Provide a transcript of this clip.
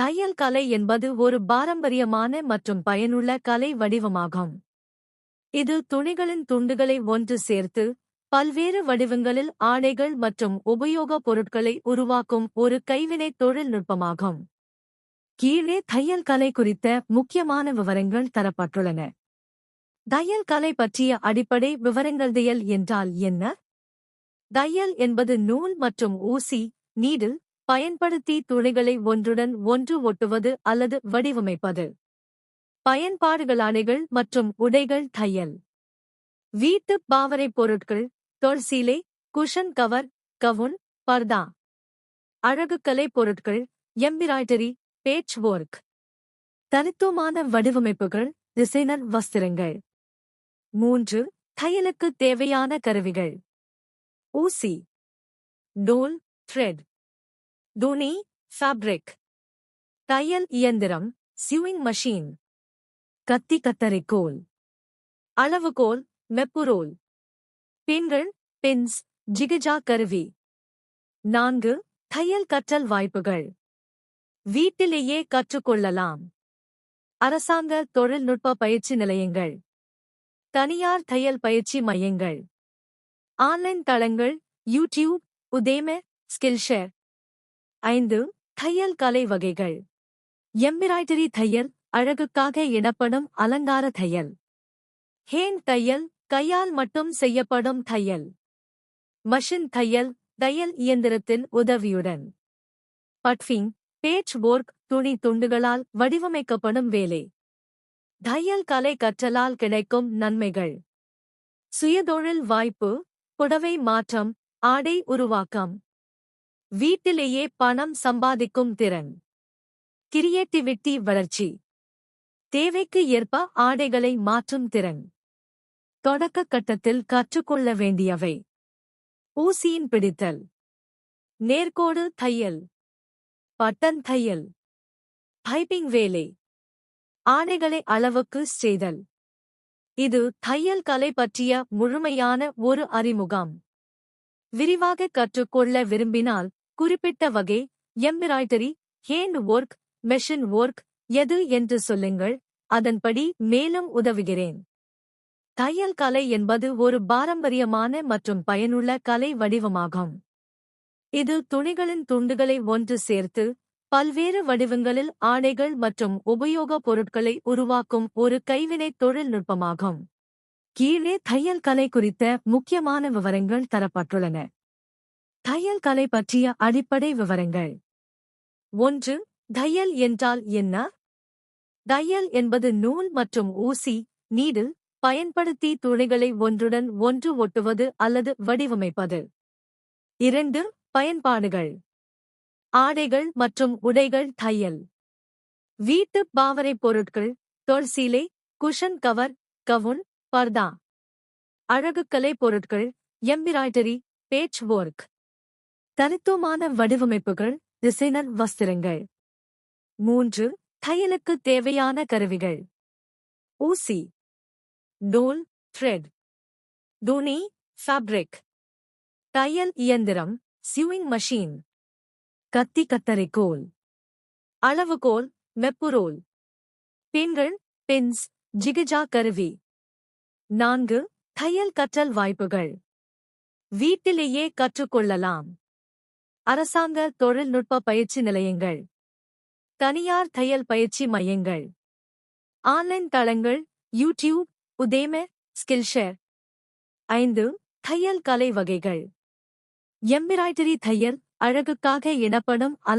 தையல் கலை என்பது ஒரு பாரம்பரியமான மற்றும் பயனுள்ள கலை வடிவமாகும். இது துணிகளின் துண்டுகளை ஒன்று சேர்த்து பல்வேறு வடிவங்களில் ஆடைகள் மற்றும் உபயோகப் பொருட்களை உருவாக்கும் ஒரு கைவினைத் தொழில்நுட்பமாகும் கீழே தையல் கலை குறித்த முக்கியமான விவரங்கள் தரப்பட்டுள்ளன. தையல் கலை பற்றிய அடிப்படை விவரங்கள் தையல் என்றால் என்ன? தையல் என்பது நூல் மற்றும் ஊசி நீடில் பயன்படுத்தி துணிகளை ஒன்றுடன் ஒன்று ஒட்டுவது அல்லது வடிவமைப்பது. பயன்பாடுகள் அணைகள் மற்றும் உடைகள் தையல். வீட்டு பாவனைப் பொருட்கள் தொல்சீலை குஷன் கவர் கவுன் பர்தா. அழகுக்கலை பொருட்கள் எம்பிராய்டரி பேட்ச் ஒர்க் தனித்துவமான வடிவமைப்புகள் டிசைனர் வஸ்திரங்கள். மூன்று தையலுக்கு தேவையான கருவிகள். ஊசி. டோல் த்ரெட். துணி ஃபேப்ரிக். தையல் இயந்திரம் சியூயிங் மஷீன். கத்தி கத்தரிக்கோல் அளவுகோல் மெப்புரோல். பெண்கள் பின்ஸ் ஜிகஜா கருவி. நான்கு தையல் கற்றல் வாய்ப்புகள். வீட்டிலேயே கற்றுக்கொள்ளலாம். அரசாங்க தொழில்நுட்ப பயிற்சி நிலையங்கள். தனியார் தையல் பயிற்சி மையங்கள். ஆன்லைன் தளங்கள் யூடியூப் உதேம ஸ்கில்ஷேர். ஐந்து தையல் கலை வகைகள். எம்பிராய்டரி தையல் அழகுக்காக இடப்படும் அலங்கார தையல். ஹேண்ட் தையல் கையால் மட்டும் செய்யப்படும் தையல். மஷின் தையல் தையல் இயந்திரத்தின் உதவியுடன். பட்ஃபிங் பேட்ச் ஒர்க் துணி துண்டுகளால் வடிவமைக்கப்படும் வேலை. தையல் கலை கற்றலால் கிடைக்கும் நன்மைகள். சுயதொழில் வாய்ப்பு புடவை மாற்றம் ஆடை உருவாக்கம். வீட்டிலேயே பணம் சம்பாதிக்கும் திறன். கிரியேட்டிவிட்டி வளர்ச்சி. தேவைக்கு ஏற்ப ஆடைகளை மாற்றும் திறன். தொடக்க கட்டத்தில் கற்றுக்கொள்ள வேண்டியவை. ஊசியின் பிடித்தல். நேர்கோடு தையல். பட்டன் தையல். பைப்பிங் வேலை. ஆடைகளை அளவுக்கு செய்தல். இது தையல் கலை பற்றிய முழுமையான ஒரு அறிமுகம். விரிவாக கற்றுக்கொள்ள விரும்பினால் குறிப்பிட்ட வகை embroidery hand work machine work எது என்று சொல்லுங்கள் அதன்படி மேலும் உதவுகிறேன். தையல் கலை என்பது ஒரு பாரம்பரியமான மற்றும் பயனுள்ள கலை வடிவமாகும். இது துணிகளின் துண்டுகளை ஒன்று சேர்த்து பல்வேறு வடிவங்களில் ஆடைகள் மற்றும் உபயோகப் பொருட்களை உருவாக்கும் ஒரு கைவினைத் தொழில்நுட்பமாகும். கீழே தையல் கலை குறித்த முக்கியமான விவரங்கள் தரப்பட்டுள்ளன. தையல் கலை பற்றிய அடிப்படை விவரங்கள். ஒன்று தையல் என்றால் என்ன? தையல் என்பது நூல் மற்றும் ஊசி நீடில் பயன்படுத்தி துணிகளை ஒன்றுடன் ஒன்று ஒட்டுவது அல்லது வடிவமைப்பது. இரண்டு பயன்பாடுகள். ஆடைகள் மற்றும் உடைகள் தையல். வீட்டு பாவனை பொருட்கள் தொல்சீலை குஷன் கவர் கவுன் பர்தா. அழகுக்கலை பொருட்கள் எம்பிராய்டரி பேச் ஒர்க் தனித்துவமான வடிவமைப்புகள் டிசைனர் வஸ்திரங்கள். மூன்று தையலுக்கு தேவையான கருவிகள். ஊசி. டோல் த்ரெட் துணி ஃபேப்ரிக் தையல் இயந்திரம் சியூயிங் மஷின் கத்தி கத்தரிக்கோல். அளவுகோல் மெப்புரோல். பெண்கள் பின்ஸ் ஜிகிஜா கருவி. நான்கு தையல் கற்றல் வாய்ப்புகள். வீட்டிலேயே கற்றுக்கொள்ளலாம். அரசாங்க தொழில்நுட்ப பயிற்சி நிலையங்கள். தனியார் தையல் பயிற்சி மையங்கள். ஆன்லைன் தளங்கள் யூடியூப் உதேம ஸ்கில்ஷேர். ஐந்து தையல் கலை வகைகள். எம்பிராய்டரி தையல் அழகுக்காக இடப்படும் அல